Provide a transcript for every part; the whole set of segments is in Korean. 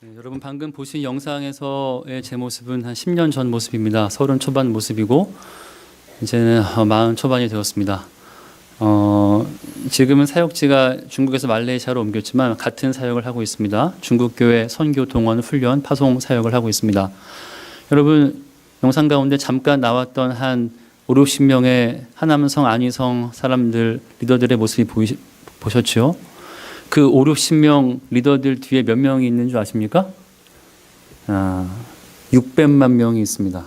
네, 여러분 방금 보신 영상에서의 제 모습은 한 10년 전 모습입니다. 서른 초반 모습이고 이제는 어, 마흔 초반이 되었습니다. 어, 지금은 사역지가 중국에서 말레이시아로 옮겼지만 같은 사역을 하고 있습니다. 중국 교회 선교 동원 훈련 파송 사역을 하고 있습니다. 여러분 영상 가운데 잠깐 나왔던 한 5, 60명의 하남성 안희성 사람들 리더들의 모습이 보이, 보셨죠? 그 5, 60명 리더들 뒤에 몇 명이 있는 줄 아십니까? 아, 600만 명이 있습니다.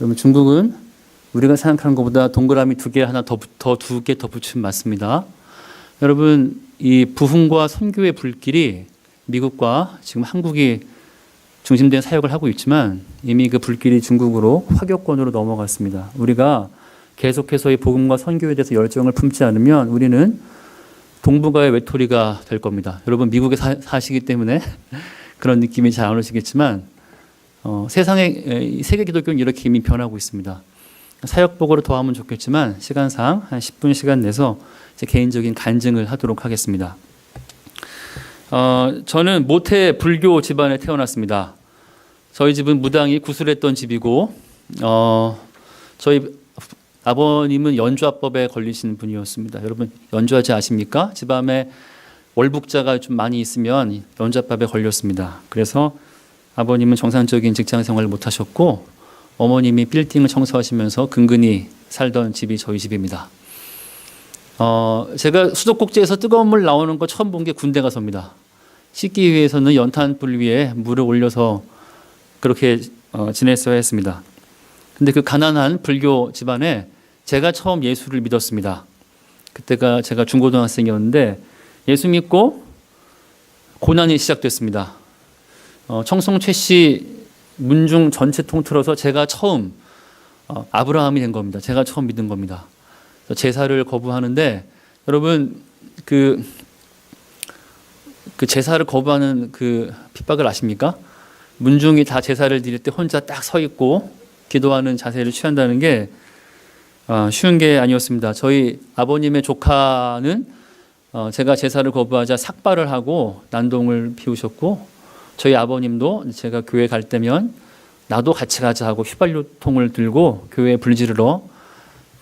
여러분 중국은 우리가 생각하는 것보다 동그라미 두 개 하나 더두개 더 붙이면 맞습니다. 여러분 이 부흥과 선교의 불길이 미국과 지금 한국이 중심된 사역을 하고 있지만 이미 그 불길이 중국으로 화교권으로 넘어갔습니다. 우리가 계속해서 이 복음과 선교에 대해서 열정을 품지 않으면 우리는 동북아의 외톨이가 될 겁니다. 여러분 미국에 사, 사시기 때문에 그런 느낌이 잘 안 오시겠지만 어, 세상의 세계 기독교는 이렇게 이미 변하고 있습니다. 사역복으로 더 하면 좋겠지만 시간상 한 10분 시간 내서 제 개인적인 간증을 하도록 하겠습니다. 어, 저는 모태 불교 집안에 태어났습니다. 저희 집은 무당이 구술했던 집이고 어, 저희 아버님은 연주화법에 걸리신 분이었습니다. 여러분 연주하지 아십니까? 집안에 월북자가 좀 많이 있으면 연주화법에 걸렸습니다. 그래서 아버님은 정상적인 직장 생활을 못 하셨고 어머님이 빌딩을 청소하시면서 근근히 살던 집이 저희 집입니다. 어, 제가 수도꼭지에서 뜨거운 물 나오는 거 처음 본 게 군대 가서입니다. 씻기 위해서는 연탄 불 위에 물을 올려서 그렇게 어, 지냈어야 했습니다. 근데 그 가난한 불교 집안에 제가 처음 예수를 믿었습니다. 그때가 제가 중고등학생이었는데 예수 믿고 고난이 시작됐습니다. 어, 청송 최씨 문중 전체 통틀어서 제가 처음 어, 아브라함이 된 겁니다. 제가 처음 믿은 겁니다. 제사를 거부하는데 여러분 그, 그 제사를 거부하는 그 핍박을 아십니까? 문중이 다 제사를 드릴 때 혼자 딱 서 있고 기도하는 자세를 취한다는 게 어, 쉬운 게 아니었습니다. 저희 아버님의 조카는 어, 제가 제사를 거부하자 삭발을 하고 난동을 피우셨고 저희 아버님도 제가 교회 갈 때면 나도 같이 가자 하고 휘발유통을 들고 교회 불지르러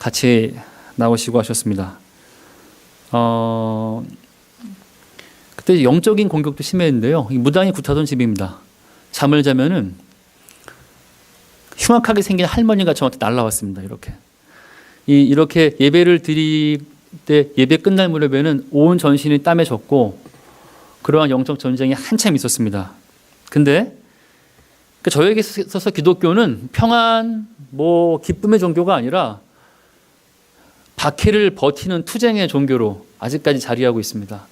같이 나오시고 하셨습니다. 어, 그때 영적인 공격도 심했는데요. 무당이 굿하던 집입니다. 잠을 자면은 흉악하게 생긴 할머니가 저한테 날라왔습니다. 이렇게. 이, 이렇게 예배를 드릴 때 예배 끝날 무렵에는 온 전신이 땀에 젖고 그러한 영적 전쟁이 한참 있었습니다. 근데 그 저에게 있어서 기독교는 평안, 뭐 기쁨의 종교가 아니라 박해를 버티는 투쟁의 종교로 아직까지 자리하고 있습니다.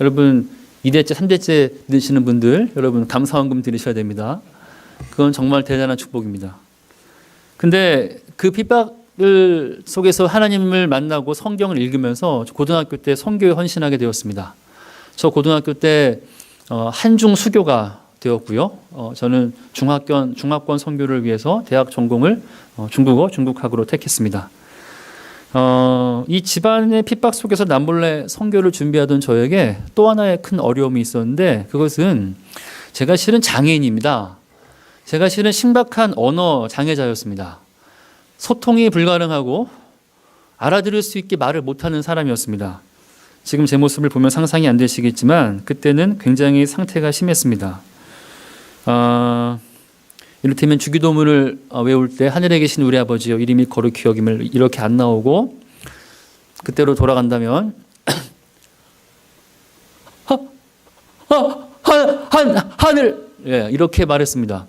여러분 2대째, 3대째 드시는 분들 여러분 감사원금 드리셔야 됩니다. 그건 정말 대단한 축복입니다. 근데 그 핍박 을 속에서 하나님을 만나고 성경을 읽으면서 고등학교 때 선교에 헌신하게 되었습니다. 저 고등학교 때 어, 한중 수교가 되었고요. 어, 저는 중학권 중학권 선교를 위해서 대학 전공을 어, 중국어 중국학으로 택했습니다. 어, 이 집안의 핍박 속에서 남몰래 선교를 준비하던 저에게 또 하나의 큰 어려움이 있었는데 그것은 제가 실은 장애인입니다. 제가 실은 심각한 언어 장애자였습니다. 소통이 불가능하고 알아들을 수 있게 말을 못하는 사람이었습니다. 지금 제 모습을 보면 상상이 안 되시겠지만 그때는 굉장히 상태가 심했습니다. 어, 이를테면 주기도문을 어, 외울 때 하늘에 계신 우리 아버지여 이름이 거룩히 여김을 이렇게 안 나오고 그때로 돌아간다면 한, 한, 하늘 예, 이렇게 말했습니다.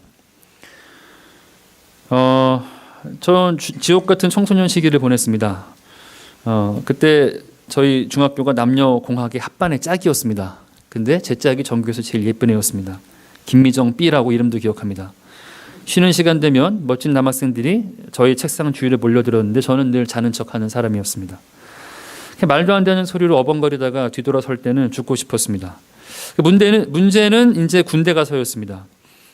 어, 전 주- 지옥 같은 청소년 시기를 보냈습니다. 어, 그때 저희 중학교가 남녀 공학의 합반의 짝이었습니다. 근데 제 짝이 전교에서 제일 예쁜 애였습니다. 김미정 B라고 이름도 기억합니다. 쉬는 시간 되면 멋진 남학생들이 저희 책상 주위를 몰려들었는데 저는 늘 자는 척하는 사람이었습니다. 말도 안 되는 소리로 어벙거리다가 뒤돌아설 때는 죽고 싶었습니다. 그 문제는 문제는 이제 군대 가서였습니다.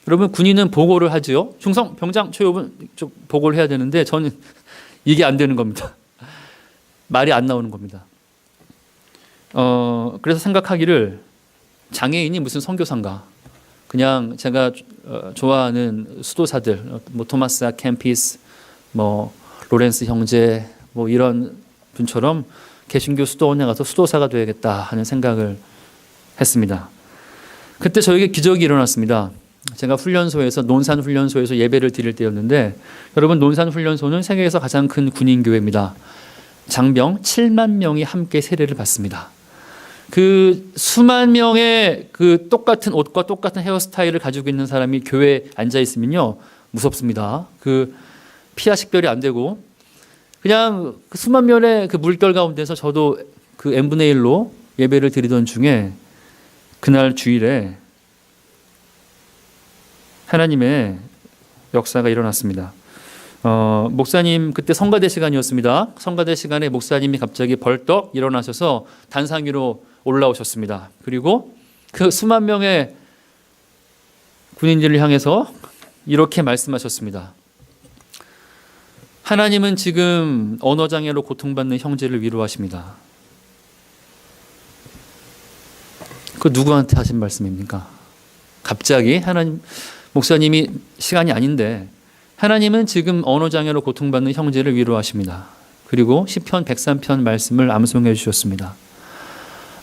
여러분 군인은 보고를 하지요. 중성 병장 최후분 좀 보고를 해야 되는데 저는 이게 안 되는 겁니다. 말이 안 나오는 겁니다. 어 그래서 생각하기를 장애인이 무슨 선교사인가? 그냥 제가 어, 좋아하는 수도사들, 어, 뭐 토마스 아 캠피스, 뭐 로렌스 형제, 뭐 이런 분처럼 개신교 수도원에 가서 수도사가 되야겠다 하는 생각을 했습니다. 그때 저에게 기적이 일어났습니다. 제가 훈련소에서 논산 훈련소에서 예배를 드릴 때였는데 여러분 논산 훈련소는 세계에서 가장 큰 군인 교회입니다. 장병 7만 명이 함께 세례를 받습니다. 그 수만 명의 그 똑같은 옷과 똑같은 헤어스타일을 가지고 있는 사람이 교회에 앉아 있으면요 무섭습니다. 그 피하 식별이 안 되고 그냥 그 수만 명의 그 물결 가운데서 저도 그 n 분의 1로 예배를 드리던 중에 그날 주일에 하나님의 역사가 일어났습니다. 어, 목사님 그때 성가대 시간이었습니다. 성가대 시간에 목사님이 갑자기 벌떡 일어나셔서 단상 위로 올라오셨습니다. 그리고 그 수만 명의 군인들을 향해서 이렇게 말씀하셨습니다. 하나님은 지금 언어 장애로 고통받는 형제를 위로하십니다. 그 누구한테 하신 말씀입니까? 갑자기 하나님 목사님이 시간이 아닌데 하나님은 지금 언어 장애로 고통받는 형제를 위로하십니다. 그리고 시편 103편 말씀을 암송해 주셨습니다.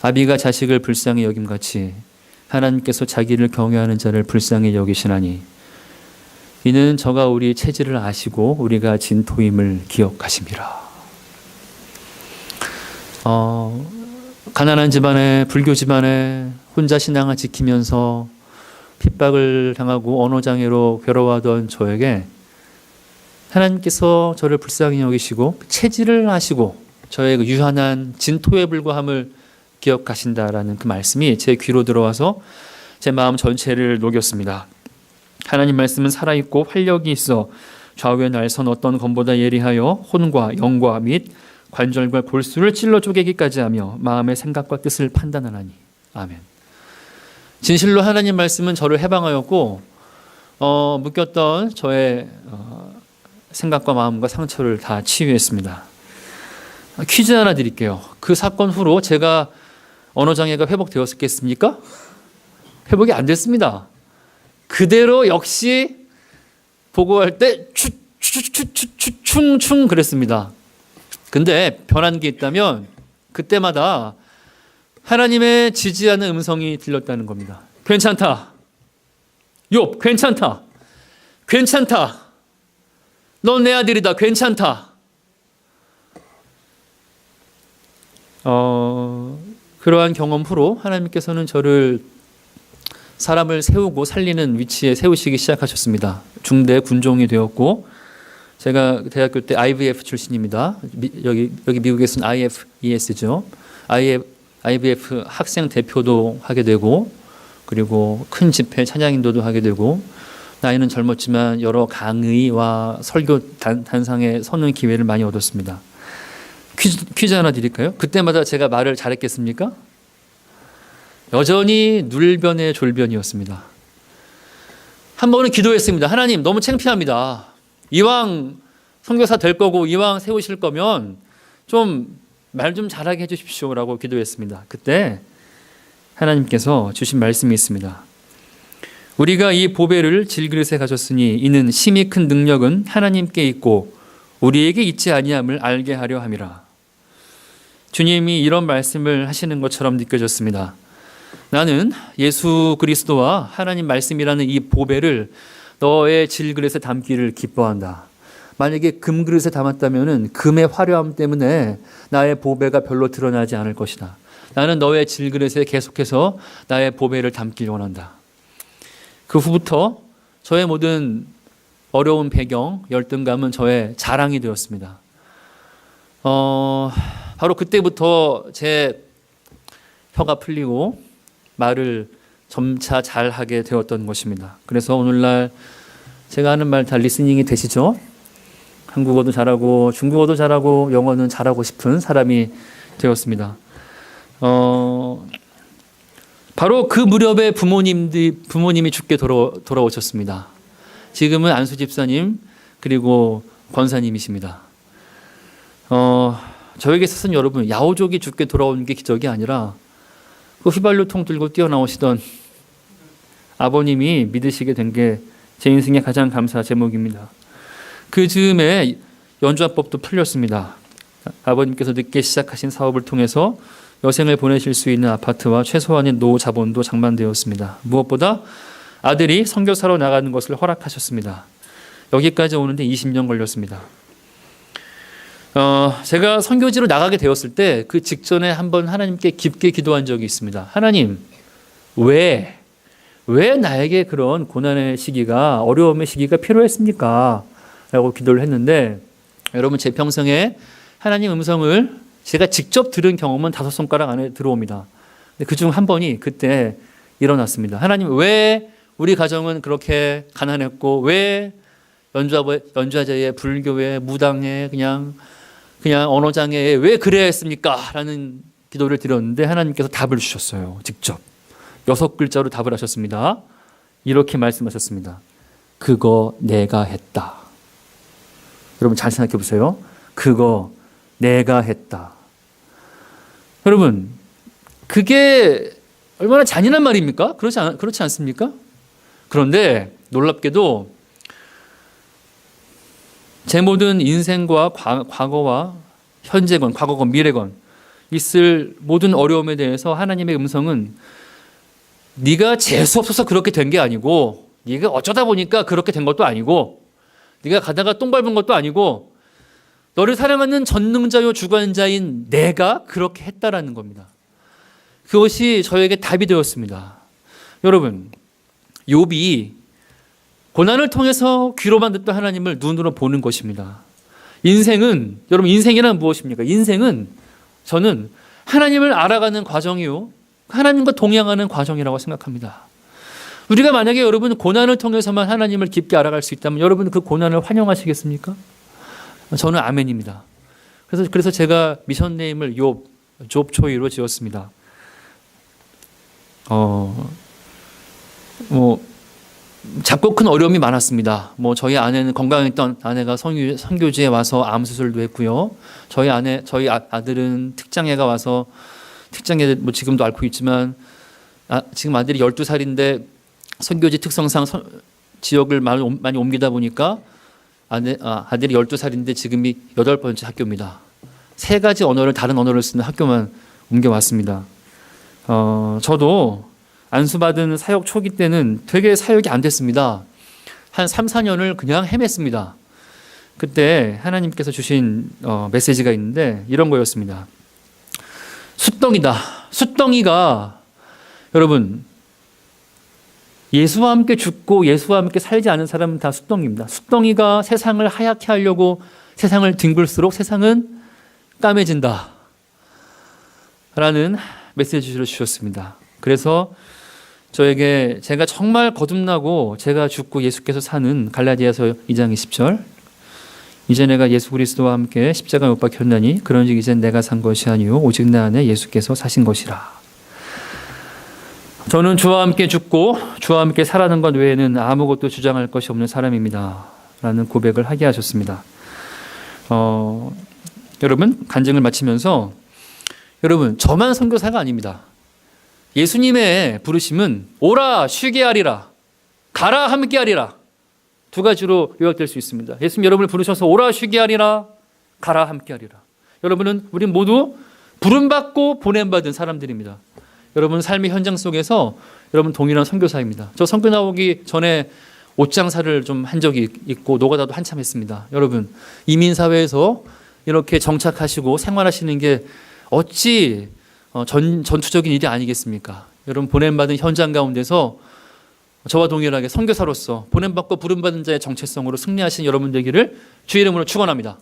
아비가 자식을 불쌍히 여김 같이 하나님께서 자기를 경외하는 자를 불쌍히 여기시나니 이는 저가 우리 체질을 아시고 우리가 진토임을 기억하심이라. 어, 가난한 집안에 불교 집안에 혼자 신앙을 지키면서 핍박을 당하고 언어 장애로 괴로워하던 저에게 하나님께서 저를 불쌍히 여기시고 체질을 하시고 저의 그 유한한 진토에 불과함을 기억하신다라는 그 말씀이 제 귀로 들어와서 제 마음 전체를 녹였습니다. 하나님 말씀은 살아있고 활력이 있어 좌우에 날선 어떤 검보다 예리하여 혼과 영과 및 관절과 골수를 찔러 쪼개기까지 하며 마음의 생각과 뜻을 판단하나니 아멘. 진실로 하나님 말씀은 저를 해방하였고 어, 묶였던 저의 어, 생각과 마음과 상처를 다 치유했습니다. 퀴즈 하나 드릴게요. 그 사건 후로 제가 언어 장애가 회복되었겠습니까? 회복이 안 됐습니다. 그대로 역시 보고할 때 추추추추추충충 그랬습니다. 근데 변한 게 있다면 그때마다 하나님의 지지하는 음성이 들렸다는 겁니다. 괜찮다. 욥, 괜찮다. 괜찮다. 넌 내 아들이다. 괜찮다. 어, 그러한 경험 후로 하나님께서는 저를 사람을 세우고 살리는 위치에 세우시기 시작하셨습니다. 중대 군종이 되었고 제가 대학교 때 IVF 출신입니다. 미, 여기 여기 미국에서는 IFES죠. IF, IVF 학생 대표도 하게 되고 그리고 큰 집회 찬양인도도 하게 되고 나이는 젊었지만 여러 강의와 설교 단, 단상에 서는 기회를 많이 얻었습니다. 퀴즈, 퀴즈 하나 드릴까요? 그때마다 제가 말을 잘했겠습니까? 여전히 눌변의 졸변이었습니다. 한 번은 기도했습니다. 하나님 너무 창피합니다. 이왕 선교사 될 거고 이왕 세우실 거면 좀 말 좀 잘하게 해주십시오라고 기도했습니다. 그때 하나님께서 주신 말씀이 있습니다. 우리가 이 보배를 질그릇에 가졌으니 이는 심히 큰 능력은 하나님께 있고 우리에게 있지 아니함을 알게 하려 함이라. 주님이 이런 말씀을 하시는 것처럼 느껴졌습니다. 나는 예수 그리스도와 하나님 말씀이라는 이 보배를 너의 질그릇에 담기를 기뻐한다. 만약에 금 그릇에 담았다면 금의 화려함 때문에 나의 보배가 별로 드러나지 않을 것이다. 나는 너의 질그릇에 계속해서 나의 보배를 담길 원한다. 그 후부터 저의 모든 어려운 배경, 열등감은 저의 자랑이 되었습니다. 어, 바로 그때부터 제 혀가 풀리고 말을 점차 잘 하게 되었던 것입니다. 그래서 오늘날 제가 하는 말 다 리스닝이 되시죠? 한국어도 잘하고 중국어도 잘하고 영어는 잘하고 싶은 사람이 되었습니다. 어, 바로 그 무렵에 부모님들 부모님이 죽게 돌아, 돌아오셨습니다. 지금은 안수 집사님 그리고 권사님이십니다. 어, 저에게 있어서는 여러분 야오족이 죽게 돌아온 게 기적이 아니라 그 휘발유통 들고 뛰어나오시던 아버님이 믿으시게 된 게 제 인생의 가장 감사 제목입니다. 그 즈음에 연주화법도 풀렸습니다. 아버님께서 늦게 시작하신 사업을 통해서 여생을 보내실 수 있는 아파트와 최소한의 노후 자본도 장만되었습니다. 무엇보다 아들이 선교사로 나가는 것을 허락하셨습니다. 여기까지 오는데 20년 걸렸습니다. 어, 제가 선교지로 나가게 되었을 때 그 직전에 한번 하나님께 깊게 기도한 적이 있습니다. 하나님, 왜, 왜 나에게 그런 고난의 시기가, 어려움의 시기가 필요했습니까? 라고 기도를 했는데, 여러분, 제 평생에 하나님 음성을 제가 직접 들은 경험은 다섯 손가락 안에 들어옵니다. 그중 한 번이 그때 일어났습니다. 하나님, 왜 우리 가정은 그렇게 가난했고, 왜 연주자, 연주자의 불교에, 무당에, 그냥 그냥 언어장애에 왜 그래야 했습니까? 라는 기도를 드렸는데 하나님께서 답을 주셨어요. 직접. 여섯 글자로 답을 하셨습니다. 이렇게 말씀하셨습니다. 그거 내가 했다. 여러분 잘 생각해 보세요. 그거 내가 했다. 여러분, 그게 얼마나 잔인한 말입니까? 그렇지, 않, 그렇지 않습니까? 그런데 놀랍게도 제 모든 인생과 과, 과 거와 현재건 과거건 미래건 있을 모든 어려움에 대해서 하나님의 음성은 네가 재수 없어서 그렇게 된 게 아니고 네가 어쩌다 보니까 그렇게 된 것도 아니고 네가 가다가 똥 밟은 것도 아니고 너를 사랑하는 전능자요 주관자인 내가 그렇게 했다라는 겁니다. 그것이 저에게 답이 되었습니다. 여러분, 욥이 고난을 통해서 귀로만 듣던 하나님을 눈으로 보는 것입니다. 인생은 여러분 인생이란 무엇입니까? 인생은 저는 하나님을 알아가는 과정이요. 하나님과 동행하는 과정이라고 생각합니다. 우리가 만약에 여러분 고난을 통해서만 하나님을 깊게 알아갈 수 있다면 여러분 그 고난을 환영하시겠습니까? 저는 아멘입니다. 그래서 그래서 제가 미션 네임을 욥 좁초이로 지었습니다. 어, 뭐 작고 큰 어려움이 많았습니다. 뭐 저희 아내는 건강했던 아내가 성교, 선교지에 와서 암 수술도 했고요. 저희 아내 저희 아, 아들은 특장애가 와서 특장애 뭐 지금도 앓고 있지만 아, 지금 아들이 12살인데 선교지 특성상 서, 지역을 많이, 옮기다 보니까 아내, 아, 아들이 12살인데 지금이 여덟 번째 학교입니다. 세 가지 언어를 다른 언어를 쓰는 학교만 옮겨왔습니다. 어, 저도 안수받은 사역 초기 때는 되게 사역이 안 됐습니다. 한 3, 4년을 그냥 헤맸습니다. 그때 하나님께서 주신 어, 메시지가 있는데 이런 거였습니다. 숫덩이다. 숫덩이가 여러분 예수와 함께 죽고 예수와 함께 살지 않은 사람은 다 숫덩이입니다. 숫덩이가 세상을 하얗게 하려고 세상을 뒹굴수록 세상은 까매진다. 라는 메시지를 주셨습니다. 그래서 저에게 제가 정말 거듭나고 제가 죽고 예수께서 사는 갈라디아서 2장 20절 이제 내가 예수 그리스도와 함께 십자가에 못 박혔나니 그런즉 이제 내가 산 것이 아니요 오직 내 안에 예수께서 사신 것이라. 저는 주와 함께 죽고 주와 함께 살아는 것 외에는 아무것도 주장할 것이 없는 사람입니다. 라는 고백을 하게 하셨습니다. 어, 여러분 간증을 마치면서 여러분 저만 선교사가 아닙니다. 예수님의 부르심은 오라 쉬게 하리라 가라 함께 하리라 두 가지로 요약될 수 있습니다. 예수님 여러분을 부르셔서 오라 쉬게 하리라 가라 함께 하리라. 여러분은 우리 모두 부름 받고 보냄 받은 사람들입니다. 여러분 삶의 현장 속에서 여러분 동일한 선교사입니다. 저 선교 나오기 전에 옷장사를 좀 한 적이 있고 노가다도 한참 했습니다. 여러분 이민 사회에서 이렇게 정착하시고 생활하시는 게 어찌 어, 전, 전투적인 일이 아니겠습니까? 여러분 보냄받은 현장 가운데서 저와 동일하게 선교사로서 보냄받고 부름받은 자의 정체성으로 승리하신 여러분 되기를 주의 이름으로 축원합니다.